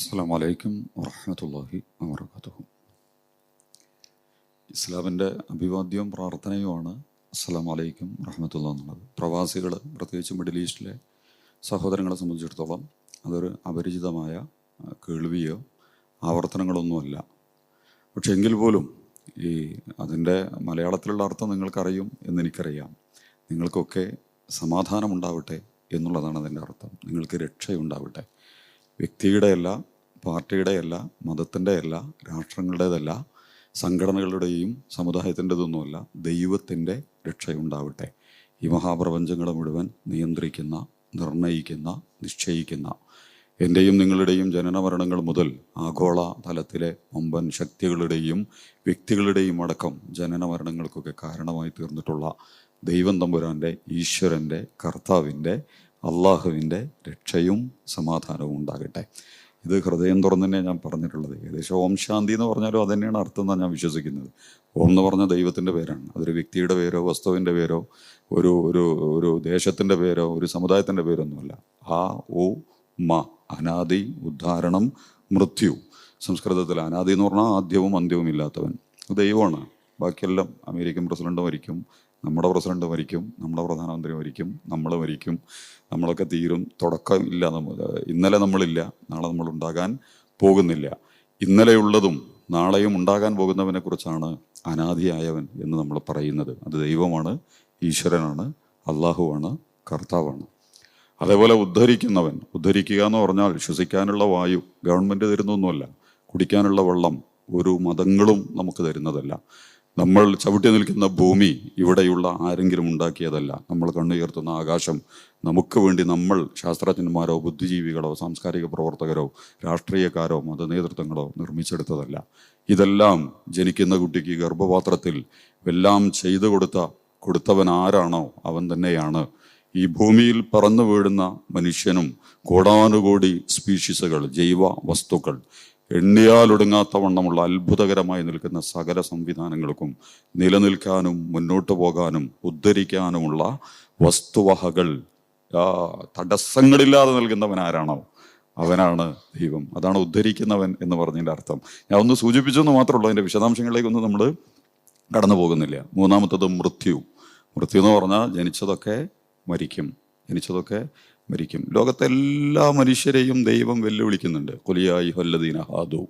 അസ്സാം വലൈക്കും വറഹമത്തല്ലാഹി വാബർക്കാത്തു ഇസ്ലാമിന്റെ അഭിവാദ്യവും പ്രാർത്ഥനയുമാണ് അസ്സാം വലൈക്കും വറഹമത്തുള്ള എന്നുള്ളത് പ്രവാസികൾ പ്രത്യേകിച്ച് മിഡിൽ ഈസ്റ്റിലെ സഹോദരങ്ങളെ സംബന്ധിച്ചിടത്തോളം അതൊരു അപരിചിതമായ കേൾവിയോ ആവർത്തനങ്ങളൊന്നുമല്ല. പക്ഷെ എങ്കിൽ പോലും ഈ അതിന്റെ മലയാളത്തിലുള്ള അർത്ഥം നിങ്ങൾക്കറിയും എന്നെനിക്കറിയാം. നിങ്ങൾക്കൊക്കെ സമാധാനമുണ്ടാവട്ടെ എന്നുള്ളതാണ് അതിന്റെ അർത്ഥം. നിങ്ങൾക്ക് രക്ഷയുണ്ടാവട്ടെ. വ്യക്തിയുടെയല്ല പാർട്ടിയുടെയല്ല മതത്തിന്റെയല്ല രാഷ്ട്രങ്ങളുടേതല്ല സംഘടനകളുടെയും സമുദായത്തിന്റെതൊന്നുമല്ല ദൈവത്തിന്റെ രക്ഷയുണ്ടാവട്ടെ. ഈ മഹാപ്രപഞ്ചങ്ങളെ മുഴുവൻ നിയന്ത്രിക്കുന്ന നിർണയിക്കുന്ന നിശ്ചയിക്കുന്ന എന്റെയും നിങ്ങളുടെയും ജനനമരണങ്ങൾ മുതൽ ആഗോള തലത്തിലെ വമ്പൻ ശക്തികളുടെയും വ്യക്തികളുടെയും അടക്കം ജനനമരണങ്ങൾക്കൊക്കെ കാരണമായി തീർന്നിട്ടുള്ള ദൈവം തമ്പുരാന്റെ ഈശ്വരന്റെ കർത്താവിന്റെ അള്ളാഹുവിന്റെ രക്ഷയും സമാധാനവും ഉണ്ടാകട്ടെ. ഇത് ഹൃദയം തുറന്നു തന്നെ ഞാൻ പറഞ്ഞിട്ടുള്ളത്. ഏകദേശം ഓം ശാന്തി എന്ന് പറഞ്ഞാലും അത് തന്നെയാണ് അർത്ഥം എന്നാണ് ഞാൻ വിശ്വസിക്കുന്നത്. ഓം എന്ന് പറഞ്ഞ ദൈവത്തിന്റെ പേരാണ്. അതൊരു വ്യക്തിയുടെ പേരോ വസ്തുവിന്റെ പേരോ ഒരു ഒരു ഒരു ദേശത്തിന്റെ പേരോ ഒരു സമുദായത്തിന്റെ പേരോ ഒന്നുമല്ല. ആ ഓ മ അനാദി ഉദ്ധാരണം മൃത്യു. സംസ്കൃതത്തിൽ അനാദി എന്ന് പറഞ്ഞാൽ ആദ്യവും അന്ത്യവും ഇല്ലാത്തവൻ. ദൈവമാണ്. ബാക്കിയെല്ലാം അമേരിക്കൻ പ്രസിഡന്റ് മരിക്കും. നമ്മുടെ പ്രസിഡന്റ് മരിക്കും നമ്മുടെ പ്രധാനമന്ത്രി മരിക്കും നമ്മൾ മരിക്കും നമ്മളൊക്കെ തീരും. തുടക്കം ഇല്ല നമ്മൾ ഇന്നലെ നമ്മളില്ല നാളെ നമ്മൾ ഉണ്ടാകാൻ പോകുന്നില്ല. ഇന്നലെയുള്ളതും നാളെയും ഉണ്ടാകാൻ പോകുന്നവനെ കുറിച്ചാണ് അനാദിയായവൻ എന്ന് നമ്മൾ പറയുന്നത്. അത് ദൈവമാണ് ഈശ്വരനാണ് അള്ളാഹുവാണ് കർത്താവാണ്. അതേപോലെ ഉദ്ധരിക്കുന്നവൻ ഉദ്ധരിക്കുക എന്ന് പറഞ്ഞാൽ ശ്വസിക്കാനുള്ള വായു ഗവൺമെന്റ് തരുന്നൊന്നുമല്ല. കുടിക്കാനുള്ള വെള്ളം ഒരു മതങ്ങളും നമുക്ക് തരുന്നതല്ല. നമ്മൾ ചവിട്ടി നിൽക്കുന്ന ഭൂമി ഇവിടെയുള്ള ആരെങ്കിലും ഉണ്ടാക്കിയതല്ല. നമ്മൾ കണ്ണുയർത്തുന്ന ആകാശം. നമുക്ക് വേണ്ടി നമ്മൾ ശാസ്ത്രജ്ഞന്മാരോ ബുദ്ധിജീവികളോ സാംസ്കാരിക പ്രവർത്തകരോ രാഷ്ട്രീയക്കാരോ മതനേതൃത്വങ്ങളോ നിർമ്മിച്ചെടുത്തതല്ല. ഇതെല്ലാം ജനിക്കുന്ന കുട്ടിക്ക് ഗർഭപാത്രത്തിൽ എല്ലാം ചെയ്തു കൊടുത്ത കൊടുത്തവൻ ആരാണോ അവൻ തന്നെയാണ്. ഈ ഭൂമിയിൽ പറന്നു വീഴുന്ന മനുഷ്യനും കോടാനുകോടി സ്പീഷീസുകൾ ജൈവ വസ്തുക്കൾ എണ്ണിയാലൊടുങ്ങാത്ത വണ്ണമുള്ള അത്ഭുതകരമായി നിൽക്കുന്ന സകല സംവിധാനങ്ങൾക്കും നിലനിൽക്കാനും മുന്നോട്ട് പോകാനും ഉദ്ധരിക്കാനുമുള്ള വസ്തുവഹകൾ തടസ്സങ്ങളില്ലാതെ നൽകുന്നവൻ ആരാണോ അവനാണ് ദൈവം. അതാണ് ഉദ്ധരിക്കുന്നവൻ എന്ന് പറഞ്ഞതിന്റെ അർത്ഥം. ഞാൻ ഒന്ന് സൂചിപ്പിച്ചെന്ന് മാത്രമേ ഉള്ളൂ. അതിന്റെ വിശദാംശങ്ങളിലേക്കൊന്നും നമ്മൾ കടന്നു പോകുന്നില്ല. മൂന്നാമത്തത് മൃത്യു. മൃത്യു എന്ന് പറഞ്ഞാൽ ജനിച്ചതൊക്കെ മരിക്കും. ജനിച്ചതൊക്കെ മരിക്കും. ലോകത്തെ എല്ലാ മനുഷ്യരെയും ദൈവം വെല്ലുവിളിക്കുന്നുണ്ട്. കൊലിയായി ഹൊല്ലദീന ഹാദു.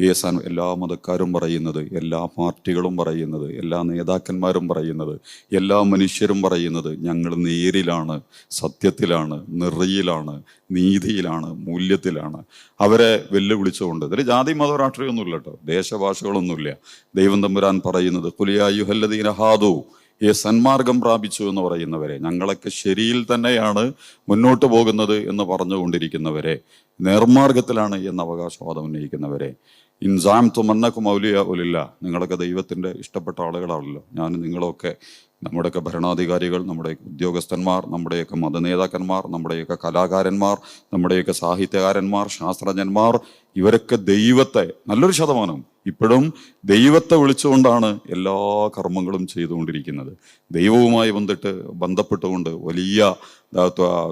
ഏസാൻ എല്ലാ മതക്കാരും പറയുന്നത് എല്ലാ പാർട്ടികളും പറയുന്നത് എല്ലാ നേതാക്കന്മാരും പറയുന്നത് എല്ലാ മനുഷ്യരും പറയുന്നത് ഞങ്ങൾ നേരിലാണ് സത്യത്തിലാണ് നിറയിലാണ് നീതിയിലാണ് മൂല്യത്തിലാണ്. അവരെ വെല്ലുവിളിച്ചുകൊണ്ട്. ഇതിൽ ജാതി മത രാഷ്ട്രീയമൊന്നുമില്ല കേട്ടോ. ദേശഭാഷകളൊന്നുമില്ല. ദൈവം തമ്പുരാൻ പറയുന്നത് കുലിയായു ഹല്ലദീന ഹാദു. ഈ സന്മാർഗം പ്രാപിച്ചു എന്ന് പറയുന്നവരെ ഞങ്ങളൊക്കെ ശരിയിൽ തന്നെയാണ് മുന്നോട്ട് പോകുന്നത് എന്ന് പറഞ്ഞുകൊണ്ടിരിക്കുന്നവരെ നേർമാർഗത്തിലാണ് എന്ന അവകാശവാദം ഉന്നയിക്കുന്നവരെ. ഇൻസാം തുമന്നക്കും മൗലിയ ഒലില്ല നിങ്ങളൊക്കെ ദൈവത്തിന്റെ ഇഷ്ടപ്പെട്ട ആളുകളാണല്ലോ. ഞാൻ നിങ്ങളൊക്കെ നമ്മുടെയൊക്കെ ഭരണാധികാരികൾ നമ്മുടെ ഉദ്യോഗസ്ഥന്മാർ നമ്മുടെയൊക്കെ മതനേതാക്കന്മാർ നമ്മുടെയൊക്കെ കലാകാരന്മാർ നമ്മുടെയൊക്കെ സാഹിത്യകാരന്മാർ ശാസ്ത്രജ്ഞന്മാർ ഇവരൊക്കെ ദൈവത്തെ നല്ലൊരു ശതമാനം ഇപ്പോഴും ദൈവത്തെ വിളിച്ചുകൊണ്ടാണ് എല്ലാ കർമ്മങ്ങളും ചെയ്തുകൊണ്ടിരിക്കുന്നത്. ദൈവവുമായി ബന്ധിട്ട് ബന്ധപ്പെട്ടുകൊണ്ട് വലിയ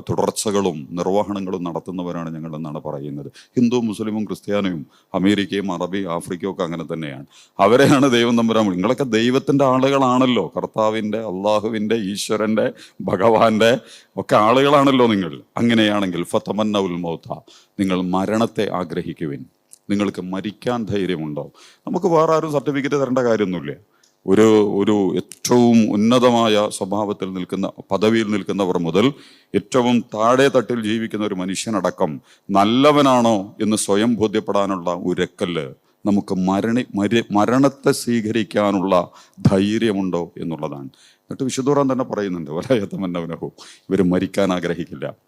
തുടർച്ചകളും നിർവഹണങ്ങളും നടത്തുന്നവരാണ് ഞങ്ങൾ എന്നാണ് പറയുന്നത്. ഹിന്ദു മുസ്ലിമും ക്രിസ്ത്യാനിയും അമേരിക്കയും അറബി ആഫ്രിക്കയും ഒക്കെ അങ്ങനെ തന്നെയാണ്. അവരെയാണ് ദൈവം തമ്പുരാൻ നിങ്ങളൊക്കെ ദൈവത്തിന്റെ ആളുകളാണല്ലോ. കർത്താവിന്റെ അള്ളാഹുവിന്റെ ഈശ്വരന്റെ ഭഗവാന്റെ ഒക്കെ ആളുകളാണല്ലോ നിങ്ങൾ. അങ്ങനെയാണെങ്കിൽ ഫത്തമന്ന ഉൽമൗത്ത നിങ്ങൾ മരണത്തെ ആഗ്രഹിക്കുവിൻ. നിങ്ങൾക്ക് മരിക്കാൻ ധൈര്യമുണ്ടാവും നമുക്ക് വേറെ ആരും സർട്ടിഫിക്കറ്റ് തരേണ്ട കാര്യമൊന്നുമില്ല. ഒരു ഒരു ഏറ്റവും ഉന്നതമായ സ്വഭാവത്തിൽ നിൽക്കുന്ന പദവിയിൽ നിൽക്കുന്നവർ മുതൽ ഏറ്റവും താഴെ തട്ടിൽ ജീവിക്കുന്ന ഒരു മനുഷ്യനടക്കം നല്ലവനാണോ എന്ന് സ്വയം ബോധ്യപ്പെടാനുള്ള ഉരക്കല്ല് നമുക്ക് മരണി മരി മരണത്തെ സ്വീകരിക്കാനുള്ള ധൈര്യമുണ്ടോ എന്നുള്ളതാണ്. എന്നിട്ട് വിശുദ്ധൂറാൻ തന്നെ പറയുന്നുണ്ട് വലയത്തമന്നവനഹോ ഇവർ മരിക്കാൻ ആഗ്രഹിക്കില്ല.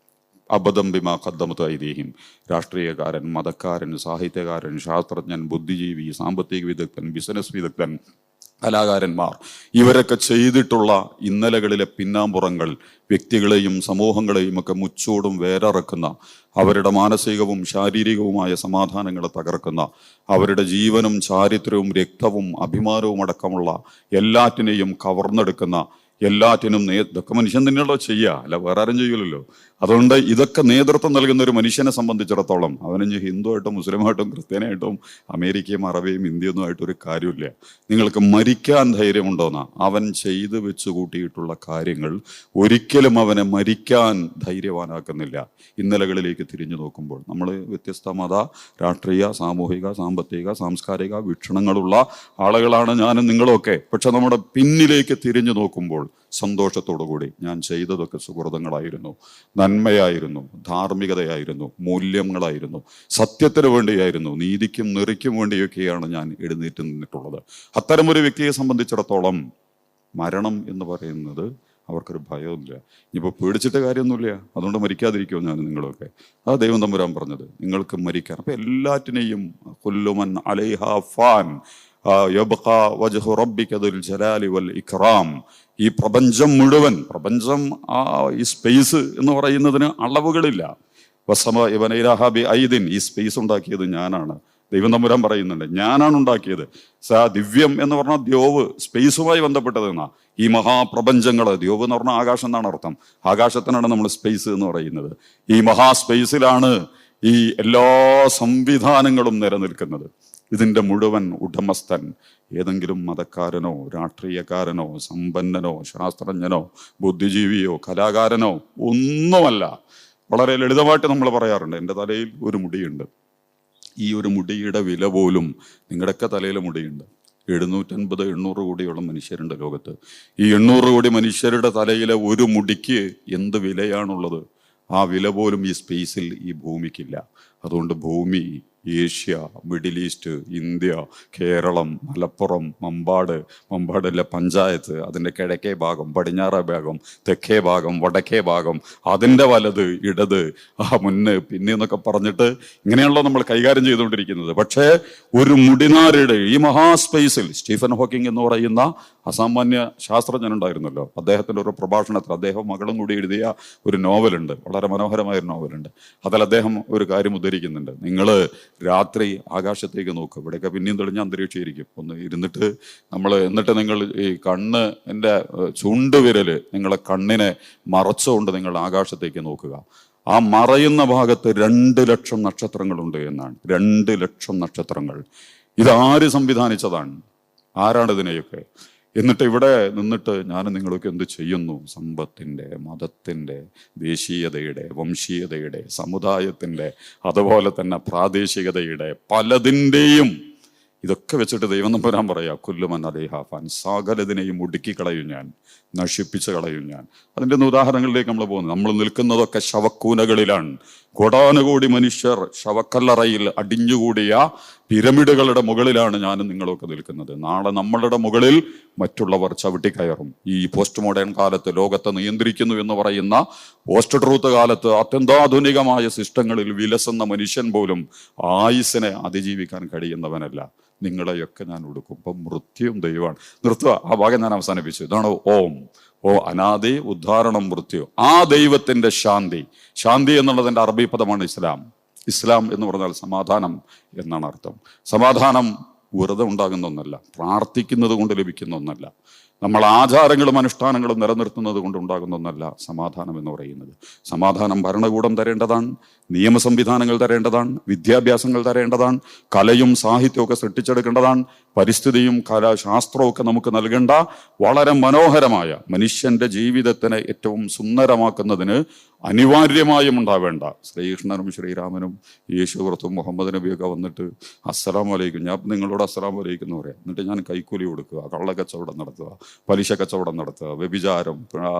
അബദ്ധം ബിമാ കദ്ദമത്ത് ഐതിഹ്യം രാഷ്ട്രീയക്കാരൻ മതക്കാരൻ സാഹിത്യകാരൻ ശാസ്ത്രജ്ഞൻ ബുദ്ധിജീവി സാമ്പത്തിക വിദഗ്ധൻ ബിസിനസ് വിദഗ്ധൻ കലാകാരന്മാർ. ഇവരൊക്കെ ചെയ്തിട്ടുള്ള ഇന്നലകളിലെ പിന്നാമ്പുറങ്ങൾ വ്യക്തികളെയും സമൂഹങ്ങളെയും ഒക്കെ മുച്ചോടും വേരറക്കുന്ന അവരുടെ മാനസികവും ശാരീരികവുമായ സമാധാനങ്ങളെ തകർക്കുന്ന അവരുടെ ജീവനും ചാരിത്രവും രക്തവും അഭിമാനവും അടക്കമുള്ള എല്ലാറ്റിനെയും കവർന്നെടുക്കുന്ന എല്ലാറ്റിനും നേ ഇതൊക്കെ മനുഷ്യൻ തന്നെയുള്ള ചെയ്യുക. അല്ല വേറെ ആരും ചെയ്യൂലല്ലോ. അതുകൊണ്ട് ഇതൊക്കെ നേതൃത്വം നൽകുന്ന ഒരു മനുഷ്യനെ സംബന്ധിച്ചിടത്തോളം അവനിഞ്ഞ് ഹിന്ദുവായിട്ടും മുസ്ലിമായിട്ടും ക്രിസ്ത്യാനായിട്ടും അമേരിക്കയും അറബിയും ഇന്ത്യയൊന്നും ആയിട്ട് ഒരു കാര്യമില്ല നിങ്ങൾക്ക് മരിക്കാൻ ധൈര്യമുണ്ടോന്നാ? അവൻ ചെയ്തു വെച്ച് കൂട്ടിയിട്ടുള്ള കാര്യങ്ങൾ ഒരിക്കലും അവനെ മരിക്കാൻ ധൈര്യവാനാക്കുന്നില്ല. ഇന്നലകളിലേക്ക് തിരിഞ്ഞു നോക്കുമ്പോൾ നമ്മൾ വ്യത്യസ്ത മത രാഷ്ട്രീയ സാമൂഹിക സാമ്പത്തിക സാംസ്കാരിക വീക്ഷണങ്ങളുള്ള ആളുകളാണ് ഞാനും നിങ്ങളൊക്കെ പക്ഷെ നമ്മുടെ പിന്നിലേക്ക് തിരിഞ്ഞു നോക്കുമ്പോൾ സന്തോഷത്തോടു കൂടി ഞാൻ ചെയ്തതൊക്കെ സുഹൃതങ്ങളായിരുന്നു. നന്മയായിരുന്നു ധാർമ്മികതയായിരുന്നു മൂല്യങ്ങളായിരുന്നു സത്യത്തിന് വേണ്ടിയായിരുന്നു നീതിക്കും നിറയ്ക്കും വേണ്ടിയൊക്കെയാണ് ഞാൻ എഴുന്നേറ്റ് നിന്നിട്ടുള്ളത്. അത്തരമൊരു വ്യക്തിയെ സംബന്ധിച്ചിടത്തോളം മരണം എന്ന് പറയുന്നത് അവർക്കൊരു ഭയമില്ല ഇനിയിപ്പോൾ പേടിച്ചിട്ട് കാര്യമൊന്നുമില്ല. അതുകൊണ്ട് മരിക്കാതിരിക്കുമോ ഞാൻ നിങ്ങളൊക്കെ. ആ ദൈവം തമ്പുരാൻ പറഞ്ഞത്. നിങ്ങൾക്ക് മരിക്കാൻ. അപ്പം എല്ലാറ്റിനെയും കൊല്ലുമൻ അലൈഹ ഫാൻ. വജ്ഹു ജലാലി വൽ ഇക്രാം. ഈ പ്രപഞ്ചം മുഴുവൻ പ്രപഞ്ചം ആ ഈ സ്പേസ് എന്ന് പറയുന്നതിന് അളവുകളില്ല. വസമ ഇവനൈരാഹാബി ഐദിൻ ഈ സ്പേസ് ഉണ്ടാക്കിയത് ഞാനാണ്. ദൈവം തമ്പുരാൻ പറയുന്നുണ്ട് ഞാനാണ് ഉണ്ടാക്കിയത്. സാ ദിവ്യം എന്ന് പറഞ്ഞാൽ ദ്യോവ് സ്പേസുമായി ബന്ധപ്പെട്ടത് എന്നാ. ഈ മഹാപ്രപഞ്ചങ്ങൾ ദ്യോവ് എന്ന് പറഞ്ഞാൽ ആകാശം എന്നാണ് അർത്ഥം. ആകാശത്തിനാണ് നമ്മൾ സ്പേസ് എന്ന് പറയുന്നത്. ഈ മഹാസ്പേസിലാണ് ഈ എല്ലാ സംവിധാനങ്ങളും നിലനിൽക്കുന്നത്. ഇതിന്റെ മുഴുവൻ ഉടമസ്ഥൻ ഏതെങ്കിലും മതക്കാരനോ രാഷ്ട്രീയക്കാരനോ സമ്പന്നനോ ശാസ്ത്രജ്ഞനോ ബുദ്ധിജീവിയോ കലാകാരനോ ഒന്നുമല്ല. വളരെ ലളിതമായിട്ട് നമ്മൾ പറയാറുണ്ട് എന്റെ തലയിൽ ഒരു മുടിയുണ്ട്. ഈ ഒരു മുടിയുടെ വില പോലും നിങ്ങളുടെയൊക്കെ തലയിൽ മുടിയുണ്ട്. എഴുന്നൂറ്റൻപത് എണ്ണൂറ് കോടിയോളം മനുഷ്യരുണ്ട് ലോകത്ത്. ഈ എണ്ണൂറ് കോടി മനുഷ്യരുടെ തലയിലെ ഒരു മുടിക്ക് എന്ത് വിലയാണുള്ളത്? ആ വില പോലും ഈ സ്പേസിൽ ഈ ഭൂമിക്കില്ല. അതുകൊണ്ട് ഭൂമി Asia middle east India Keralam Malappuram Mambad മമ്പാടിലെ panchayat അതിന്റെ കിഴക്കേ ഭാഗം പടിഞ്ഞാറേ ഭാഗം തെക്കേ ഭാഗം വടക്കേ ഭാഗം അതിന്റെ വലത് ഇടത് ആ മുന്ന് പിന്നെ എന്നൊക്കെ പറഞ്ഞിട്ട് ഇങ്ങനെയാണല്ലോ നമ്മൾ കൈകാര്യം ചെയ്തുകൊണ്ടിരിക്കുന്നത്. പക്ഷേ ഒരു മുടിനാരുടെ ഈ മഹാസ്പേസിൽ സ്റ്റീഫൻ ഹോക്കിംഗ് എന്ന് പറയുന്ന അസാമാന്യ ശാസ്ത്രജ്ഞനുണ്ടായിരുന്നല്ലോ. അദ്ദേഹത്തിന്റെ ഒരു പ്രഭാഷണത്തിൽ അദ്ദേഹം മകളും കൂടി എഴുതിയ ഒരു നോവലുണ്ട്. വളരെ മനോഹരമായ ഒരു നോവലുണ്ട്. അതിൽ അദ്ദേഹം ഒരു കാര്യം ഉദ്ധരിക്കുന്നുണ്ട്. നിങ്ങൾ രാത്രി ആകാശത്തേക്ക് നോക്കുക ഇവിടെയൊക്കെ പിന്നെയും തെളിഞ്ഞ അന്തരീക്ഷമായിരിക്കും. ഒന്ന് ഇരുന്നിട്ട് നമ്മൾ എന്നിട്ട് നിങ്ങൾ ഈ കണ്ണ് എന്റെ ചുണ്ടുവിരൽ നിങ്ങളെ കണ്ണിനെ മറച്ചുകൊണ്ട് നിങ്ങൾ ആകാശത്തേക്ക് നോക്കുക. ആ മറയുന്ന ഭാഗത്ത് രണ്ട് ലക്ഷം നക്ഷത്രങ്ങളുണ്ട് എന്നാണ്. രണ്ട് ലക്ഷം നക്ഷത്രങ്ങൾ. ഇതാര് സംവിധാനിച്ചതാണ്? ആരാണ് ഇതിനെയൊക്കെ? എന്നിട്ട് ഇവിടെ നിന്നിട്ട് ഞാൻ നിങ്ങളൊക്കെ എന്ത് ചെയ്യുന്നു? സമ്പത്തിന്റെ മതത്തിന്റെ ദേശീയതയുടെ വംശീയതയുടെ സമുദായത്തിന്റെ അതുപോലെ തന്നെ പ്രാദേശികതയുടെ പലതിന്റെയും ഇതൊക്കെ വെച്ചിട്ട് ദൈവം നമ്പരാൻ പറയാ കൊല്ലുമൻ അലേഹാഫാൻ സകലതിനെയും ഒടുക്കി കളയും ഞാൻ നശിപ്പിച്ച് കളയും ഞാൻ. അതിന്റെ ഉദാഹരണങ്ങളിലേക്ക് നമ്മൾ പോകുന്നു. നമ്മൾ നിൽക്കുന്നതൊക്കെ ശവക്കൂനകളിലാണ്. കോടാനുകോടി മനുഷ്യർ ശവക്കല്ലറയിൽ അടിഞ്ഞുകൂടിയ പിരമിഡുകളുടെ മുകളിലാണ് ഞാനും നിങ്ങളൊക്കെ നിൽക്കുന്നത്. നാളെ നമ്മളുടെ മുകളിൽ മറ്റുള്ളവർ ചവിട്ടിക്കയറും. ഈ പോസ്റ്റ് മോഡേൺ കാലത്ത് ലോകത്തെ നിയന്ത്രിക്കുന്നു എന്ന് പറയുന്ന പോസ്റ്റ് ട്രൂത്ത് കാലത്ത് അത്യന്താധുനികമായ സിസ്റ്റങ്ങളിൽ വിലസുന്ന മനുഷ്യൻ പോലും ആയുസിനെ അതിജീവിക്കാൻ കഴിയുന്നവനല്ല. നിങ്ങളെയൊക്കെ ഞാൻ ഒടുക്കും അപ്പം മൃത്യും ദൈവമാണ്. നിർത്തുക. ആ ഭാഗം ഞാൻ അവസാനിപ്പിച്ചു. ഇതാണ് ഓം. ഓ അനാദി ഉദ്ധാരണം മൃത്യു. ആ ദൈവത്തിന്റെ ശാന്തി. ശാന്തി എന്നുള്ളതിന്റെ അറബി പദമാണ് ഇസ്ലാം. ഇസ്ലാം എന്ന് പറഞ്ഞാൽ സമാധാനം എന്നാണ് അർത്ഥം. സമാധാനം വെറുതെ ഉണ്ടാകുന്ന ഒന്നല്ല. പ്രാർത്ഥിക്കുന്നത് കൊണ്ട് ലഭിക്കുന്ന ഒന്നല്ല. നമ്മൾ ആചാരങ്ങളും അനുഷ്ഠാനങ്ങളും നിലനിർത്തുന്നത് കൊണ്ട് ഉണ്ടാകുന്ന ഒന്നല്ല സമാധാനം എന്ന് പറയുന്നത്. സമാധാനം ഭരണകൂടം തരേണ്ടതാണ് നിയമ സംവിധാനങ്ങൾ തരേണ്ടതാണ് വിദ്യാഭ്യാസങ്ങൾ തരേണ്ടതാണ് കലയും സാഹിത്യവും സൃഷ്ടിച്ചെടുക്കേണ്ടതാണ് പരിസ്ഥിതിയും കലാശാസ്ത്രവും ഒക്കെ നമുക്ക് നൽകേണ്ട വളരെ മനോഹരമായ മനുഷ്യന്റെ ജീവിതത്തിനെ ഏറ്റവും സുന്ദരമാക്കുന്നതിന് അനിവാര്യമായും ഉണ്ടാവേണ്ട ശ്രീകൃഷ്ണനും ശ്രീരാമനും യേശുക്രിസ്തുവും മുഹമ്മദ് നബിയൊക്കെ വന്നിട്ട് അസ്സലാം വലൈക്കും ഞാൻ നിങ്ങളോട് അസ്സലാം വലൈക്കും എന്ന് പറയാം. എന്നിട്ട് ഞാൻ കൈക്കൂലി കൊടുക്കുക കള്ളക്കച്ചവടം നടത്തുക പലിശ കച്ചവടം നടത്തുക വ്യഭിചാരം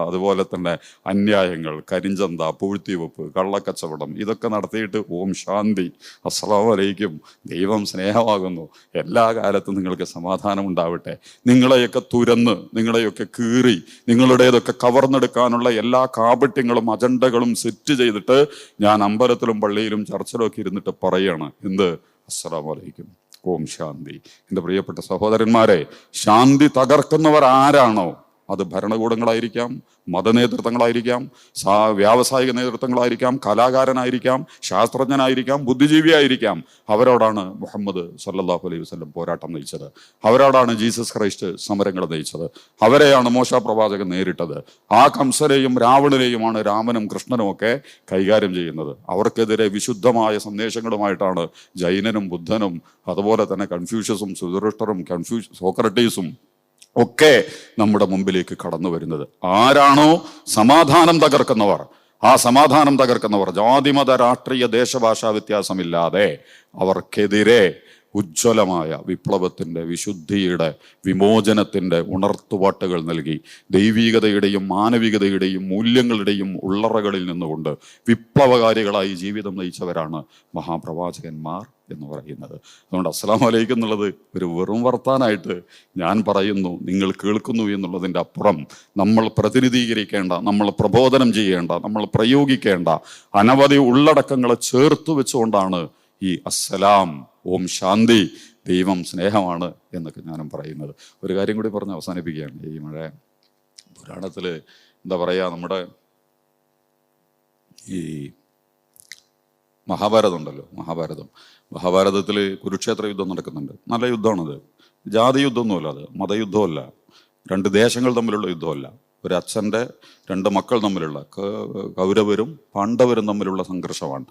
അതുപോലെ തന്നെ അന്യായങ്ങൾ കരിഞ്ചന്ത പൂഴ്ത്തിവെപ്പ് കള്ളക്കച്ചവടം ഇതൊക്കെ നടത്തിയിട്ട് ഓം ശാന്തി അസ്ലാമലൈക്കും ദൈവം സ്നേഹമാകുന്നു. എല്ലാ കാലത്തും നിങ്ങൾക്ക് സമാധാനം ഉണ്ടാവട്ടെ. നിങ്ങളെയൊക്കെ തുരന്ന് നിങ്ങളെയൊക്കെ കീറി നിങ്ങളുടേതൊക്കെ കവർന്നെടുക്കാനുള്ള എല്ലാ കാപട്യങ്ങളും അജണ്ടകളും സെറ്റ് ചെയ്തിട്ട് ഞാൻ അമ്പലത്തിലും പള്ളിയിലും ചർച്ചിലും ഒക്കെ ഇരുന്നിട്ട് പറയാണ്. എന്ത്? അസ്സലാം വലൈക്കും ഓം ശാന്തി. എന്റെ പ്രിയപ്പെട്ട സഹോദരന്മാരെ ശാന്തി തകർക്കുന്നവർ ആരാണോ? അത് ഭരണകൂടങ്ങളായിരിക്കാം മതനേതൃത്വങ്ങളായിരിക്കാം സാ വ്യാവസായിക നേതൃത്വങ്ങളായിരിക്കാം കലാകാരനായിരിക്കാം ശാസ്ത്രജ്ഞനായിരിക്കാം ബുദ്ധിജീവിയായിരിക്കാം. അവരോടാണ് മുഹമ്മദ് സല്ലാഹു അലൈഹി വസ്ലം പോരാട്ടം നയിച്ചത്. അവരോടാണ് ജീസസ് ക്രൈസ്റ്റ് സമരങ്ങൾ നയിച്ചത്. അവരെയാണ് മോശ പ്രവാചകൻ നേരിട്ടത്. ആ കംസരെയും രാവണനെയുമാണ് രാമനും കൃഷ്ണനും ഒക്കെ കൈകാര്യം ചെയ്യുന്നത്. അവർക്കെതിരെ വിശുദ്ധമായ സന്ദേശങ്ങളുമായിട്ടാണ് ജൈനനും ബുദ്ധനും അതുപോലെ തന്നെ കൺഫ്യൂഷ്യസും സുദൃഷ്ടറും കൺഫ്യൂഷ സോക്രട്ടീസും ഒക്കെ നമ്മുടെ മുമ്പിലേക്ക് കടന്നു വരുന്നത്. ആരാണോ സമാധാനം തകർക്കുന്നവർ? ആ സമാധാനം തകർക്കുന്നവർ ജാതിമത രാഷ്ട്രീയ ദേശഭാഷാ വ്യത്യാസമില്ലാതെ അവർക്കെതിരെ ഉജ്ജ്വലമായ വിപ്ലവത്തിന്റെ വിശുദ്ധിയുടെ വിമോചനത്തിന്റെ ഉണർത്തുപാട്ടുകൾ നൽകി. ദൈവികതയുടെയും മാനവികതയുടെയും മൂല്യങ്ങളുടെയും ഉള്ളറകളിൽ നിന്നുകൊണ്ട് വിപ്ലവകാരികളായി ജീവിതം നയിച്ചവരാണ് മഹാപ്രവാചകന്മാർ എന്ന് പറയുന്നത്. അതുകൊണ്ട് അസ്സലാം വലൈക്കും എന്നുള്ളത് ഒരു വെറും വർത്താനായിട്ട് ഞാൻ പറയുന്നു നിങ്ങൾ കേൾക്കുന്നു എന്നുള്ളതിന്റെ അപ്പുറം നമ്മൾ പ്രതിനിധീകരിക്കേണ്ട നമ്മൾ പ്രബോധനം ചെയ്യേണ്ട നമ്മൾ പ്രയോഗിക്കേണ്ട അനവധി ഉള്ളടക്കങ്ങളെ ചേർത്ത് വെച്ചുകൊണ്ടാണ് ഈ അസ്സലാം ഓം ശാന്തി ദൈവം സ്നേഹമാണ് എന്നൊക്കെ ഞാനും പറയുന്നത്. ഒരു കാര്യം കൂടി പറഞ്ഞ് അവസാനിപ്പിക്കുകയാണ്. ഈ മഴ പുരാണത്തിൽ എന്താ പറയുക നമ്മുടെ ഈ മഹാഭാരതം ഉണ്ടല്ലോ മഹാഭാരതം. മഹാഭാരതത്തിൽ കുരുക്ഷേത്ര യുദ്ധം നടക്കുന്നുണ്ട്. നല്ല യുദ്ധമാണത്. ജാതി യുദ്ധമൊന്നുമല്ല അത് മതയുദ്ധമല്ല. രണ്ട് ദേശങ്ങൾ തമ്മിലുള്ള യുദ്ധമല്ല. ഒരു അച്ഛന്റെ രണ്ട് മക്കൾ തമ്മിലുള്ള കൗരവരും പാണ്ഡവരും തമ്മിലുള്ള സംഘർഷമാണ്.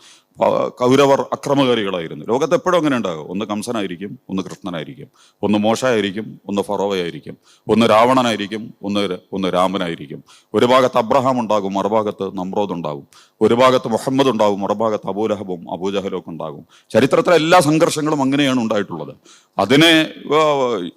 കൗരവർ അക്രമകാരികളായിരുന്നു. ലോകത്ത് എപ്പോഴും അങ്ങനെ ഉണ്ടാകും. ഒന്ന് കംസനായിരിക്കും ഒന്ന് കൃഷ്ണനായിരിക്കും. ഒന്ന് മോശമായിരിക്കും ഒന്ന് ഫറോവയായിരിക്കും. ഒന്ന് രാവണനായിരിക്കും ഒന്ന് ഒന്ന് രാമനായിരിക്കും. ഒരു ഭാഗത്ത് അബ്രഹാം ഉണ്ടാകും മറുഭാഗത്ത് നമ്രോദ് ഉണ്ടാകും. ഒരു ഭാഗത്ത് മുഹമ്മദ് ഉണ്ടാകും മറുഭാഗത്ത് അബൂലഹബും അബൂജഹലും ഉണ്ടാകും. ചരിത്രത്തിലെ എല്ലാ സംഘർഷങ്ങളും അങ്ങനെയാണ് ഉണ്ടായിട്ടുള്ളത്. അതിനെ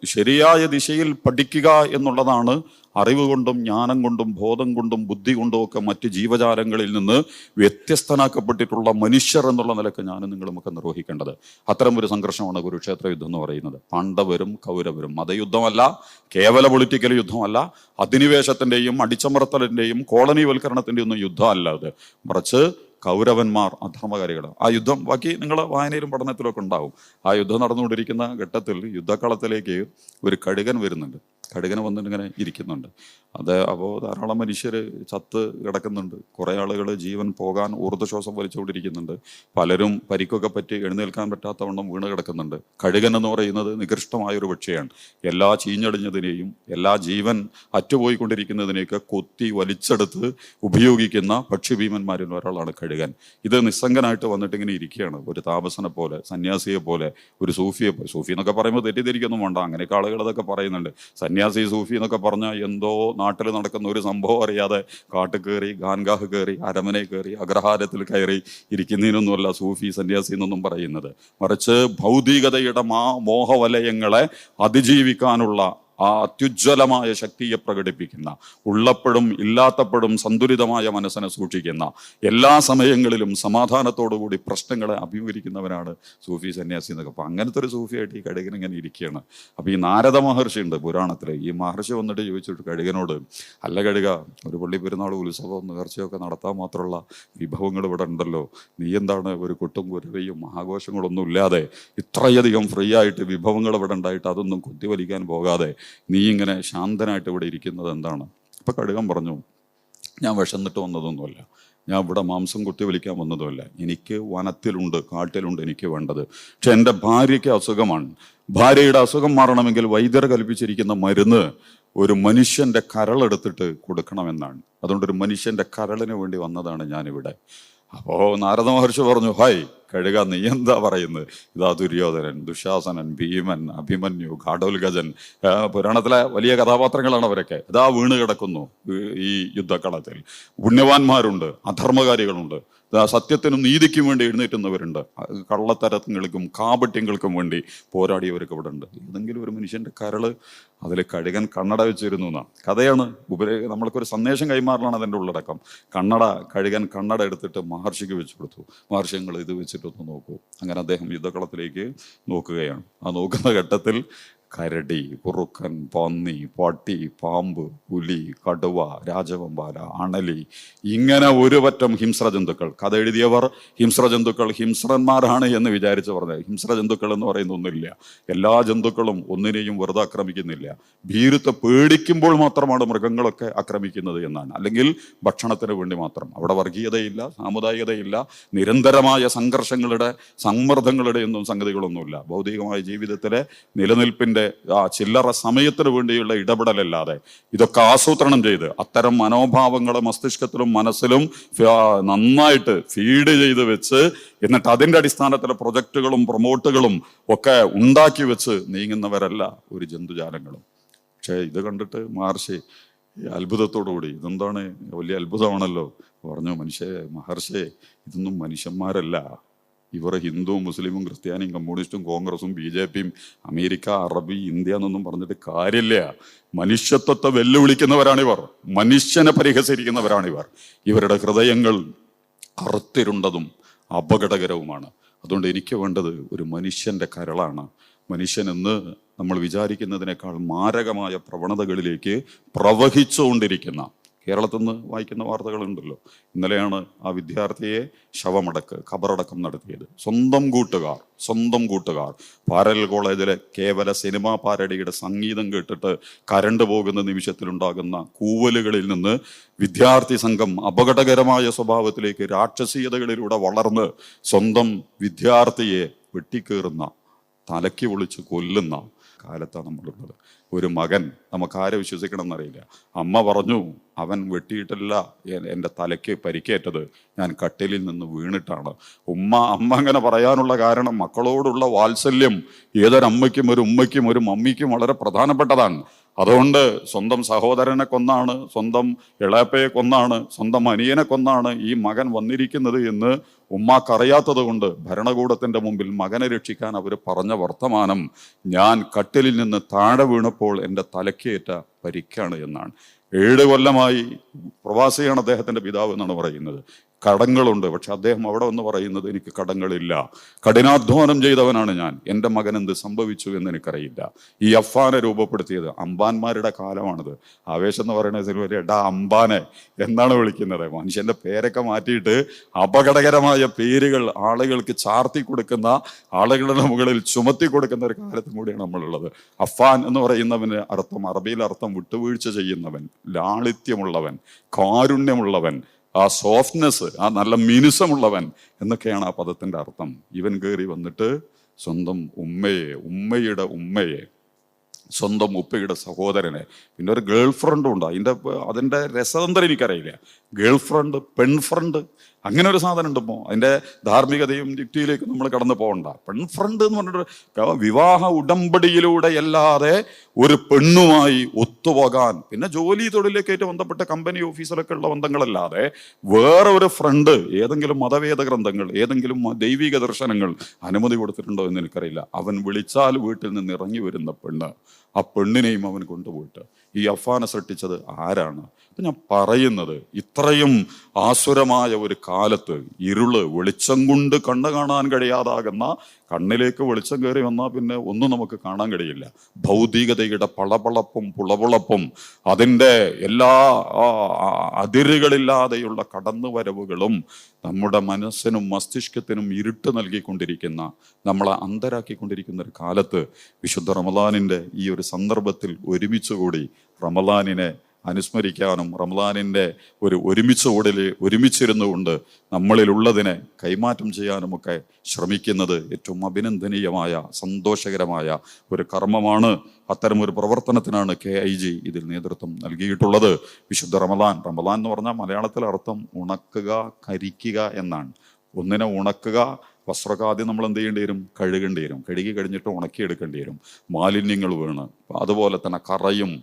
ശരിയായ ദിശയിൽ പഠിക്കുക എന്നുള്ളതാണ് അറിവ് കൊണ്ടും ജ്ഞാനം കൊണ്ടും ബോധം കൊണ്ടും ബുദ്ധി കൊണ്ടും ഒക്കെ മറ്റ് ജീവജാലങ്ങളിൽ നിന്ന് വ്യത്യസ്തനാക്കപ്പെട്ടിട്ടുള്ള മനുഷ്യർ എന്നുള്ള നിലയ്ക്ക് ഞാനും നിങ്ങളും ഒക്കെ നിർവഹിക്കേണ്ടത്. അത്തരം ഒരു സംഘർഷമാണ് കുരുക്ഷേത്ര യുദ്ധം എന്ന് പറയുന്നത്. പാണ്ഡവരും കൗരവരും. മതയുദ്ധമല്ല കേവല പൊളിറ്റിക്കൽ യുദ്ധമല്ല അധിനിവേശത്തിന്റെയും അടിച്ചമർത്തലിന്റെയും കോളനിവൽക്കരണത്തിന്റെയും ഒന്നും യുദ്ധമല്ല അത്. മറിച്ച് കൗരവന്മാർ അധർമ്മകാരികൾ ആ യുദ്ധം ബാക്കി നിങ്ങൾ വായനയിലും പഠനത്തിലൊക്കെ ഉണ്ടാവും. ആ യുദ്ധം നടന്നുകൊണ്ടിരിക്കുന്ന ഘട്ടത്തിൽ യുദ്ധക്കളത്തിലേക്ക് ഒരു കഴുകൻ വരുന്നുണ്ട്. കടുകന വന്നിട്ടിങ്ങനെ ഇരിക്കുന്നുണ്ട്. അത് അപ്പോൾ ധാരാളം മനുഷ്യർ ചത്ത് കിടക്കുന്നുണ്ട്. കുറേ ആളുകൾ ജീവൻ പോകാൻ ഊർജശ്വാസം വലിച്ചുകൊണ്ടിരിക്കുന്നുണ്ട് പലരും പരിക്കൊക്കെ പറ്റി എഴുന്നേൽക്കാൻ പറ്റാത്തവണ്ണം വീണ് കിടക്കുന്നുണ്ട്. കഴുകൻ എന്ന് പറയുന്നത് നികൃഷ്ടമായൊരു പക്ഷിയാണ്. എല്ലാ ചീഞ്ഞടിഞ്ഞതിനെയും എല്ലാ ജീവൻ അറ്റുപോയിക്കൊണ്ടിരിക്കുന്നതിനെയൊക്കെ കൊത്തി വലിച്ചെടുത്ത് ഉപയോഗിക്കുന്ന പക്ഷിഭീമന്മാരിൽ ഒരാളാണ് കഴുകൻ ഇത് നിസ്സംഗനായിട്ട് വന്നിട്ടിങ്ങനെ ഇരിക്കുകയാണ്. ഒരു താപസനെ പോലെ സന്യാസിയെ പോലെ ഒരു സൂഫിയെ സൂഫി എന്നൊക്കെ പറയുമ്പോൾ തെറ്റിദ്ധരിക്കൊന്നും വേണ്ട. അങ്ങനെയൊക്കെ ആളുകൾ അതൊക്കെ പറയുന്നുണ്ട്. സന്യാസി സൂഫി എന്നൊക്കെ പറഞ്ഞാൽ എന്തോ നാട്ടിൽ നടക്കുന്ന ഒരു സംഭവം അറിയാതെ കാട്ട് കയറി ഗാൻഗാഹ് കയറി അരമനെ കയറി അഗ്രഹാരത്തിൽ കയറി ഇരിക്കുന്നതിനൊന്നുമല്ല സൂഫി സന്യാസി എന്നൊന്നും പറയുന്നത്. മറിച്ച് ഭൗതികതയുടെ മാ മോഹവലയങ്ങളെ അതിജീവിക്കാനുള്ള ആ അത്യുജ്വലമായ ശക്തിയെ പ്രകടിപ്പിക്കുന്ന ഉള്ളപ്പോഴും ഇല്ലാത്തപ്പോഴും സന്തുലിതമായ മനസ്സിനെ സൂക്ഷിക്കുന്ന എല്ലാ സമയങ്ങളിലും സമാധാനത്തോടുകൂടി പ്രശ്നങ്ങളെ അഭിമുഖീകരിക്കുന്നവനാണ് സൂഫി സന്യാസി എന്നൊക്കെ അപ്പം അങ്ങനത്തെ ഒരു സൂഫിയായിട്ട് ഈ കഴുകൻ ഇങ്ങനെ ഇരിക്കുകയാണ്. അപ്പോൾ ഈ നാരദ മഹർഷി ഉണ്ട് പുരാണത്തിൽ ഈ മഹർഷി വന്നിട്ട് ചോദിച്ചിട്ട് കഴുകനോട് അല്ല കഴുക ഒരു പള്ളി പെരുന്നാൾ ഉത്സവം നേർച്ചയൊക്കെ നടത്താൻ മാത്രമുള്ള വിഭവങ്ങൾ ഇവിടെ ഉണ്ടല്ലോ. നീ എന്താണ് ഒരു കൊട്ടും കുരവയും ആഘോഷങ്ങളൊന്നും ഇല്ലാതെ ഇത്രയധികം ഫ്രീ ആയിട്ട് വിഭവങ്ങൾ ഇവിടെ ഉണ്ടായിട്ട് അതൊന്നും കുത്തിവലിക്കാൻ പോകാതെ നീ ഇങ്ങനെ ശാന്തനായിട്ട് ഇവിടെ ഇരിക്കുന്നത് എന്താണ്? അപ്പം കടുകൻ പറഞ്ഞു ഞാൻ വിഷന്നിട്ട് വന്നതൊന്നുമല്ല. ഞാൻ ഇവിടെ മാംസം കുത്തി വിളിക്കാൻ വന്നതുമല്ല. എനിക്ക് വനത്തിലുണ്ട് കാട്ടിലുണ്ട് എനിക്ക് വേണ്ടത്. പക്ഷെ എന്റെ ഭാര്യയ്ക്ക് അസുഖമാണ്. ഭാര്യയുടെ അസുഖം മാറണമെങ്കിൽ വൈദ്യർ കൽപ്പിച്ചിരിക്കുന്ന മരുന്ന് ഒരു മനുഷ്യന്റെ കരളെടുത്തിട്ട് കൊടുക്കണമെന്നാണ്. അതുകൊണ്ട് ഒരു മനുഷ്യന്റെ കരളിന് വേണ്ടി വന്നതാണ് ഞാനിവിടെ. അപ്പോ നാരദ മഹർഷി പറഞ്ഞു ഹായ് കഴുക നീ എന്താ പറയുന്നത്? ഇതാ ദുര്യോധനൻ ദുശാസനൻ ഭീമൻ അഭിമന്യു ഘാടോൽഗജൻ. പുരാണത്തിലെ വലിയ കഥാപാത്രങ്ങളാണ് അവരൊക്കെ. ഇതാ വീണ് കിടക്കുന്നു ഈ- യുദ്ധക്കളത്തിൽ. പുണ്യവാന്മാരുണ്ട് അധർമ്മകാരികളുണ്ട്. സത്യത്തിനും നീതിക്കും വേണ്ടി എഴുന്നേറ്റുന്നവരുണ്ട്. കള്ളത്തരങ്ങൾക്കും കാപട്യങ്ങൾക്കും വേണ്ടി പോരാടിയവരൊക്കെ ഇവിടെ ഉണ്ട്. ഏതെങ്കിലും ഒരു മനുഷ്യന്റെ കരൾ അതിൽ കഴുകൻ കണ്ണട വെച്ചിരുന്നു എന്നാണ് കഥയാണ് ഉപരി നമ്മൾക്കൊരു സന്ദേശം കൈമാറലാണ് അതിന്റെ ഉള്ളടക്കം. കണ്ണട കഴുകൻ കണ്ണട എടുത്തിട്ട് മഹർഷിക്ക് വെച്ചു കൊടുത്തു. മഹർഷി നിങ്ങൾ ഇത് വെച്ചിട്ടൊന്ന് നോക്കൂ. അങ്ങനെ അദ്ദേഹം യുദ്ധക്കളത്തിലേക്ക് നോക്കുകയാണ്. ആ നോക്കുന്ന ഘട്ടത്തിൽ കരടി കുറുക്കൻ പന്നി പട്ടി പാമ്പ് പുലി കടുവ രാജവമ്പാല അണലി. ഇങ്ങനെ ഒരു പറ്റം ഹിംസ്ര ജന്തുക്കൾ കഥ എഴുതിയവർ ഹിംസ്ര ജന്തുക്കൾ ഹിംസ്രന്മാരാണ് എന്ന് വിചാരിച്ച് പറഞ്ഞത്. ഹിംസ്ര ജന്തുക്കൾ എന്ന് പറയുന്ന ഒന്നുമില്ല. എല്ലാ ജന്തുക്കളും ഒന്നിനെയും വെറുതെ ആക്രമിക്കുന്നില്ല ഭീരുത്തെ പേടിക്കുമ്പോൾ മാത്രമാണ് മൃഗങ്ങളൊക്കെ ആക്രമിക്കുന്നത് എന്നാണ്. അല്ലെങ്കിൽ ഭക്ഷണത്തിന് വേണ്ടി മാത്രം. അവിടെ വർഗീയതയില്ല സാമുദായികതയില്ല നിരന്തരമായ സംഘർഷങ്ങളുടെ സമ്മർദ്ദങ്ങളുടെ ഒന്നും സംഗതികളൊന്നുമില്ല. ഭൗതികമായ ജീവിതത്തിലെ നിലനിൽപ്പിന്റെ ആ ചില്ലറ സമയത്തിന് വേണ്ടിയുള്ള ഇടപെടലല്ലാതെ ഇതൊക്കെ ആസൂത്രണം ചെയ്ത് അത്തരം മനോഭാവങ്ങളെ മസ്തിഷ്കത്തിലും മനസ്സിലും നന്നായിട്ട് ഫീഡ് ചെയ്ത് വെച്ച് എന്നിട്ട് അതിന്റെ അടിസ്ഥാനത്തിൽ പ്രൊജക്റ്റുകളും പ്രൊമോട്ടുകളും ഒക്കെ ഉണ്ടാക്കി വെച്ച് നീങ്ങുന്നവരല്ല ഒരു ജന്തുജാലങ്ങളും. പക്ഷേ ഇത് കണ്ടിട്ട് മഹർഷി അത്ഭുതത്തോടുകൂടി ഇതെന്താണ് വലിയ അത്ഭുതമാണല്ലോ പറഞ്ഞു മനുഷ്യ മഹർഷി ഇതൊന്നും മനുഷ്യന്മാരല്ല. ഇവർ ഹിന്ദുവും മുസ്ലിമും ക്രിസ്ത്യാനിയും കമ്മ്യൂണിസ്റ്റും കോൺഗ്രസും ബി ജെ പിയും അമേരിക്ക അറബി ഇന്ത്യ എന്നൊന്നും പറഞ്ഞിട്ട് കാര്യമില്ല. മനുഷ്യത്വത്തെ വെല്ലുവിളിക്കുന്നവരാണിവർ. മനുഷ്യനെ പരിഹസിക്കുന്നവരാണിവർ. ഇവരുടെ ഹൃദയങ്ങൾ കറുത്തിരുണ്ടതും അപകടകരവുമാണ്. അതുകൊണ്ട് എനിക്ക് വേണ്ടത് ഒരു മനുഷ്യന്റെ കരളാണ്. മനുഷ്യൻ എന്ന് നമ്മൾ വിചാരിക്കുന്നതിനേക്കാൾ മാരകമായ പ്രവണതകളിലേക്ക് പ്രവഹിച്ചുകൊണ്ടിരിക്കുന്ന കേരളത്തിൽ നിന്ന് വായിക്കുന്ന വാർത്തകളുണ്ടല്ലോ. ഇന്നലെയാണ് ആ വിദ്യാർത്ഥിയെ ശവമടക്ക് ഖബറടക്കം നടത്തിയത്. സ്വന്തം കൂട്ടുകാർ സ്വന്തം കൂട്ടുകാർ. പാരൽ കോളേജിലെ കേവല സിനിമാ പാരടിയുടെ സംഗീതം കേട്ടിട്ട് കരണ്ട് പോകുന്ന നിമിഷത്തിലുണ്ടാകുന്ന കൂവലുകളിൽ നിന്ന് വിദ്യാർത്ഥി സംഘം അപകടകരമായ സ്വഭാവത്തിലേക്ക് രാക്ഷസീയതകളിലൂടെ വളർന്ന് സ്വന്തം വിദ്യാർത്ഥിയെ വെട്ടിക്കേറുന്ന തലയ്ക്ക് ഒളിച്ച് കൊല്ലുന്ന കാലത്താണ് നമ്മളുള്ളത്. ഒരു മകൻ. നമുക്ക് ആരെ വിശ്വസിക്കണം എന്നറിയില്ല. അമ്മ പറഞ്ഞു അവൻ വെട്ടിയിട്ടല്ല. എന്റെ തലയ്ക്ക് പരിക്കേറ്റത് ഞാൻ കട്ടിലിൽ നിന്ന് വീണിട്ടാണ്. ഉമ്മ അമ്മ അങ്ങനെ പറയാനുള്ള കാരണം മക്കളോടുള്ള വാത്സല്യം ഏതൊരമ്മയ്ക്കും ഒരു ഉമ്മയ്ക്കും ഒരു മമ്മിക്കും വളരെ പ്രധാനപ്പെട്ടതാണ്. അതുകൊണ്ട് സ്വന്തം സഹോദരനെ കൊന്നാണ് സ്വന്തം ഇളയപ്പയെ കൊന്നാണ് സ്വന്തം അനിയനെ കൊന്നാണ് ഈ മകൻ വന്നിരിക്കുന്നത് എന്ന് ഉമ്മാക്കറിയാത്തത് കൊണ്ട് ഭരണകൂടത്തിന്റെ മുമ്പിൽ മകനെ രക്ഷിക്കാൻ അവർ പറഞ്ഞ വർത്തമാനം ഞാൻ കട്ടിലിൽ നിന്ന് താഴെ വീണപ്പോൾ എന്റെ തലക്കേറ്റ പരിക്കാണ് എന്നാണ്. ഏഴ് കൊല്ലമായി പ്രവാസിയാണ് അദ്ദേഹത്തിന്റെ പിതാവ് എന്നാണ് പറയുന്നത്. കടങ്ങളുണ്ട്. പക്ഷെ അദ്ദേഹം അവിടെ വന്ന് പറയുന്നത് എനിക്ക് കടങ്ങളില്ല. കഠിനാധ്വാനം ചെയ്തവനാണ് ഞാൻ. എന്റെ മകൻ എന്ത് സംഭവിച്ചു എന്ന് എനിക്കറിയില്ല. ഈ അഫാനെ രൂപപ്പെടുത്തിയത് അമ്പാന്മാരുടെ കാലമാണിത്. ആവേശം എന്ന് പറയുന്നത് സിനിമയിൽ എടാ അമ്പാനെ എന്നാണ് വിളിക്കുന്നത്. മനുഷ്യന്റെ പേരൊക്കെ മാറ്റിയിട്ട് അപകടകരമായ പേരുകൾ ആളുകൾക്ക് ചാർത്തി കൊടുക്കുന്ന ആളുകളുടെ മുകളിൽ ചുമത്തി കൊടുക്കുന്ന ഒരു കാലത്തും കൂടിയാണ് നമ്മളുള്ളത്. അഫാൻ എന്ന് പറയുന്നവന് അർത്ഥം അറബിയിൽ അർത്ഥം വിട്ടുവീഴ്ച ചെയ്യുന്നവൻ ലാളിത്യമുള്ളവൻ കാരുണ്യമുള്ളവൻ ആ സോഫ്റ്റ്നെസ് ആ നല്ല മിനുസമുള്ളവൻ എന്നൊക്കെയാണ് ആ പദത്തിന്റെ അർത്ഥം. ഇവൻ കയറി വന്നിട്ട് സ്വന്തം ഉമ്മയെ ഉമ്മയുടെ ഉമ്മയെ സ്വന്തം ഉപ്പയുടെ സഹോദരനെ പിന്നെ ഒരു ഗേൾ ഫ്രണ്ടും ഉണ്ട്. അതിന്റെ അതിന്റെ രസതന്ത്രം എനിക്കറിയില്ല. ഗേൾ ഫ്രണ്ട് പെൺ ഫ്രണ്ട് അങ്ങനെ ഒരു സാധനം ഉണ്ട് ഇപ്പോൾ അതിന്റെ ധാർമ്മികതയും യുക്തിയിലേക്ക് നമ്മൾ കടന്നു പോകണ്ട. പെൺ ഫ്രണ്ട് എന്ന് പറഞ്ഞിട്ട് വിവാഹ ഉടമ്പടിയിലൂടെ അല്ലാതെ ഒരു പെണ്ണുമായി ഒത്തുപോകാൻ പിന്നെ ജോലി തൊഴിലേക്കായിട്ട് ബന്ധപ്പെട്ട കമ്പനി ഓഫീസിലൊക്കെ ഉള്ള ബന്ധങ്ങളല്ലാതെ വേറെ ഒരു ഫ്രണ്ട് ഏതെങ്കിലും മതവേദ ഗ്രന്ഥങ്ങൾ ഏതെങ്കിലും ദൈവിക ദർശനങ്ങൾ അനുമതി കൊടുത്തിട്ടുണ്ടോ എന്ന് എനിക്കറിയില്ല. അവൻ വിളിച്ചാൽ വീട്ടിൽ നിന്ന് ഇറങ്ങി വരുന്ന പെണ്ണ്. ആ പെണ്ണിനെയും അവൻ കൊണ്ടുപോയിട്ട്. ഈ അഫാനെ സൃഷ്ടിച്ചത് ആരാണ്? അപ്പൊ ഞാൻ പറയുന്നത് ഇത്രയും ആസുരമായ ഒരു കാലത്ത് ഇരുൾ വെളിച്ചം കൊണ്ട് കണ്ണു കാണാൻ കഴിയാതാകുന്ന കണ്ണിലേക്ക് വെളിച്ചം കയറി വന്നാൽ പിന്നെ ഒന്നും നമുക്ക് കാണാൻ കഴിയില്ല. ഭൗതികതയുടെ പളപളപ്പും പുളപുളപ്പും അതിന്റെ എല്ലാ അതിരുകളില്ലാതെയുള്ള കടന്നുവരവുകളും നമ്മുടെ മനസ്സിനും മസ്തിഷ്കത്തിനും ഇരുട്ട് നൽകിക്കൊണ്ടിരിക്കുന്ന നമ്മളെ അന്തരാക്കിക്കൊണ്ടിരിക്കുന്ന ഒരു കാലത്ത് വിശുദ്ധ റമദാനിന്റെ ഈ ഒരു സന്ദർഭത്തിൽ ഒരുമിച്ചുകൂടി റമദാനിനെ അനുസ്മരിക്കാനും റംലാനിന്റെ ഒരു ഒരുമിച്ച് കൂടൽ ഒരുമിച്ചിരുന്നു കൊണ്ട് നമ്മളിലുള്ളതിനെ കൈമാറ്റം ചെയ്യാനുമൊക്കെ ശ്രമിക്കുന്നത് ഏറ്റവും അഭിനന്ദനീയമായ സന്തോഷകരമായ ഒരു കർമ്മമാണ്. അത്തരമൊരു പ്രവർത്തനത്തിനാണ് കെ ഐ ജി ഇതിൽ നേതൃത്വം നൽകിയിട്ടുള്ളത്. വിശുദ്ധ റമലാൻ റമലാൻ എന്ന് പറഞ്ഞാൽ മലയാളത്തിൽ അർത്ഥം ഉണക്കുക കരിക്കുക എന്നാണ്. ഒന്നിനെ ഉണക്കുക വസ്ത്രമൊക്കെ ആദ്യം നമ്മൾ എന്ത് ചെയ്യേണ്ടി വരും? കഴുകേണ്ടി വരും. കഴുകി കഴിഞ്ഞിട്ട് ഉണക്കിയെടുക്കേണ്ടി വരും. മാലിന്യങ്ങൾ വീണ്. അതുപോലെ തന്നെ കറയും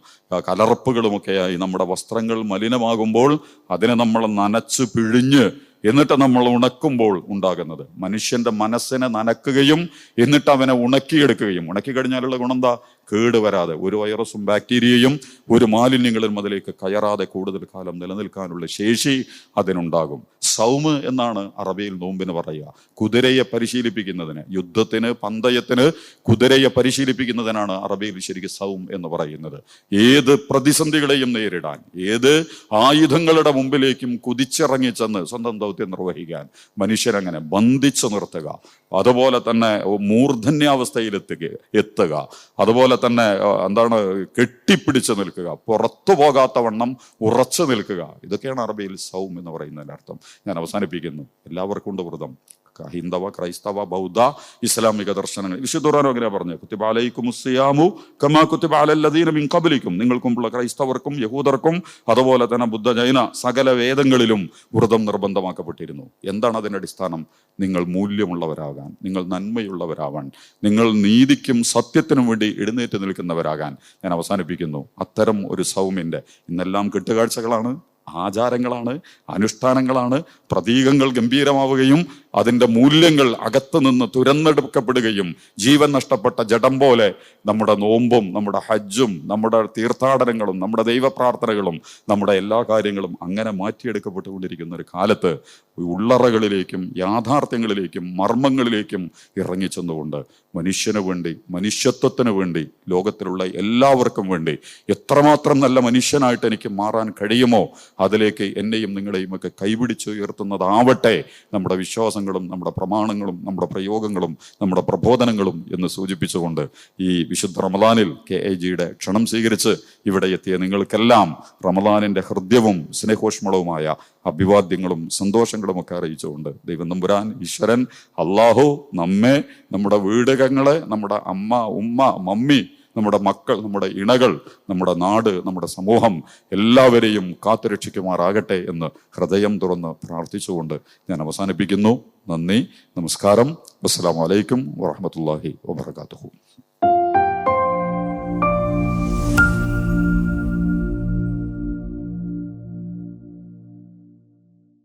കലർപ്പുകളുമൊക്കെയായി നമ്മുടെ വസ്ത്രങ്ങൾ മലിനമാകുമ്പോൾ അതിനെ നമ്മൾ നനച്ച് പിഴിഞ്ഞ് എന്നിട്ട് നമ്മൾ ഉണക്കുമ്പോൾ ഉണ്ടാകുന്നത്. മനുഷ്യന്റെ മനസ്സിനെ നനക്കുകയും എന്നിട്ട് അവനെ ഉണക്കിയെടുക്കുകയും. ഉണക്കി കഴിഞ്ഞാലുള്ള ഗുണം എന്താ? കേടുവരാതെ ഒരു വൈറസും ബാക്ടീരിയയും ഒരു മാലിന്യങ്ങളും അതിലേക്ക് കയറാതെ കൂടുതൽ കാലം നിലനിൽക്കാനുള്ള ശേഷി അതിനുണ്ടാകും. സൗമ് എന്നാണ് അറബിയിൽ നോമ്പിന് പറയുക. കുതിരയെ പരിശീലിപ്പിക്കുന്നതിന് യുദ്ധത്തിന് പന്തയത്തിന് കുതിരയെ പരിശീലിപ്പിക്കുന്നതിനാണ് അറബിയിൽ ശരിക്കും സൗം എന്ന് പറയുന്നത്. ഏത് പ്രതിസന്ധികളെയും നേരിടാൻ ഏത് ആയുധങ്ങളുടെ മുമ്പിലേക്കും കുതിച്ചിറങ്ങി ചെന്ന് സ്വന്തം ദൗത്യം നിർവഹിക്കാൻ മനുഷ്യരങ്ങനെ ബന്ധിച്ചു നിർത്തുക. അതുപോലെ തന്നെ മൂർധന്യാവസ്ഥയിലെത്തുക എത്തുക. അതുപോലെ തന്നെ എന്താണ് കെട്ടിപ്പിടിച്ച് നിൽക്കുക പുറത്തു പോകാത്ത വണ്ണം ഉറച്ചു നിൽക്കുക. ഇതൊക്കെയാണ് അറബിയിൽ സൗം എന്ന് പറയുന്നതിന്റെ അർത്ഥം ഞാൻ അവസാനിപ്പിക്കുന്നു. എല്ലാവർക്കും ഉണ്ട് വ്രതം. ഹൈന്ദവ ക്രൈസ്തവ ബൗദ്ധ ഇസ്ലാമിക ദർശനങ്ങൾ. വിശുദ്ധ ഖുർആൻ അങ്ങനെ പറഞ്ഞു? കുത്തിബാലയിക്കും സിയാമു കമാ കുത്തിബാലല്ലദീന മിൻ ഖബലിക്കും. നിങ്ങൾക്കുമുള്ള ക്രൈസ്തവർക്കും യഹൂദർക്കും അതുപോലെ തന്നെ ബുദ്ധ ജൈന സകല വേദങ്ങളിലും വ്രതം നിർബന്ധമാക്കപ്പെട്ടിരുന്നു. എന്താണ് അതിന്റെ അടിസ്ഥാനം? നിങ്ങൾ മൂല്യമുള്ളവരാകാൻ നിങ്ങൾ നന്മയുള്ളവരാവാൻ നിങ്ങൾ നീതിക്കും സത്യത്തിനും വേണ്ടി എഴുന്നേറ്റ് നിൽക്കുന്നവരാകാൻ ഞാൻ അവസാനിപ്പിക്കുന്നു. അത്തരം ഒരു സൗമ്യന്റെ ഇന്നെല്ലാം കെട്ടുകാഴ്ചകളാണ് ആചാരങ്ങളാണ് അനുഷ്ഠാനങ്ങളാണ് പ്രതീകങ്ങൾ ഗംഭീരമാവുകയും അതിന്റെ മൂല്യങ്ങൾ അകത്ത് നിന്ന് തുരന്നെടുക്കപ്പെടുകയും ജീവൻ നഷ്ടപ്പെട്ട ജഡം പോലെ നമ്മുടെ നോമ്പും നമ്മുടെ ഹജ്ജും നമ്മുടെ തീർത്ഥാടനങ്ങളും നമ്മുടെ ദൈവപ്രാർത്ഥനകളും നമ്മുടെ എല്ലാ കാര്യങ്ങളും അങ്ങനെ മാറ്റിയെടുക്കപ്പെട്ടുകൊണ്ടിരിക്കുന്ന ഒരു കാലത്ത് ഉള്ളറകളിലേക്കും യാഥാർത്ഥ്യങ്ങളിലേക്കും മർമ്മങ്ങളിലേക്കും ഇറങ്ങിച്ചെന്നുകൊണ്ട് മനുഷ്യന് വേണ്ടി മനുഷ്യത്വത്തിന് വേണ്ടി ലോകത്തിലുള്ള എല്ലാവർക്കും വേണ്ടി എത്രമാത്രം നല്ല മനുഷ്യനായിട്ട് എനിക്ക് മാറാൻ കഴിയുമോ അതിലേക്ക് എന്നെയും നിങ്ങളെയും ഒക്കെ കൈപിടിച്ചുയർത്തുന്നതാവട്ടെ നമ്മുടെ വിശ്വാസങ്ങളും നമ്മുടെ പ്രമാണങ്ങളും നമ്മുടെ പ്രയോഗങ്ങളും നമ്മുടെ പ്രബോധനങ്ങളും എന്ന് സൂചിപ്പിച്ചുകൊണ്ട് ഈ വിശുദ്ധ റമദാനിൽ കെ എ ജിയുടെ ക്ഷണം സ്വീകരിച്ച് ഇവിടെ എത്തിയ നിങ്ങൾക്കെല്ലാം റമദാനിന്റെ ഹൃദ്യവും സ്നേഹോഷ്മളവുമായ അഭിവാദ്യങ്ങളും സന്തോഷങ്ങളും ഒക്കെ അറിയിച്ചുകൊണ്ട് ദൈവം നമ്പുരാൻ ഈശ്വരൻ അള്ളാഹു നമ്മെ നമ്മുടെ വീടകങ്ങളെ നമ്മുടെ അമ്മ ഉമ്മ മമ്മി നമ്മുടെ മക്കൾ നമ്മുടെ ഇണകൾ നമ്മുടെ നാട് നമ്മുടെ സമൂഹം എല്ലാവരെയും കാത്തുരക്ഷിക്കുമാറാകട്ടെ എന്ന് ഹൃദയം തുറന്ന് പ്രാർത്ഥിച്ചുകൊണ്ട് ഞാൻ അവസാനിപ്പിക്കുന്നു. നന്ദി നമസ്കാരം. അസ്സാം വലൈക്കും വാഹമത്തല്ലാഹി വബർക്കാത്തുഹു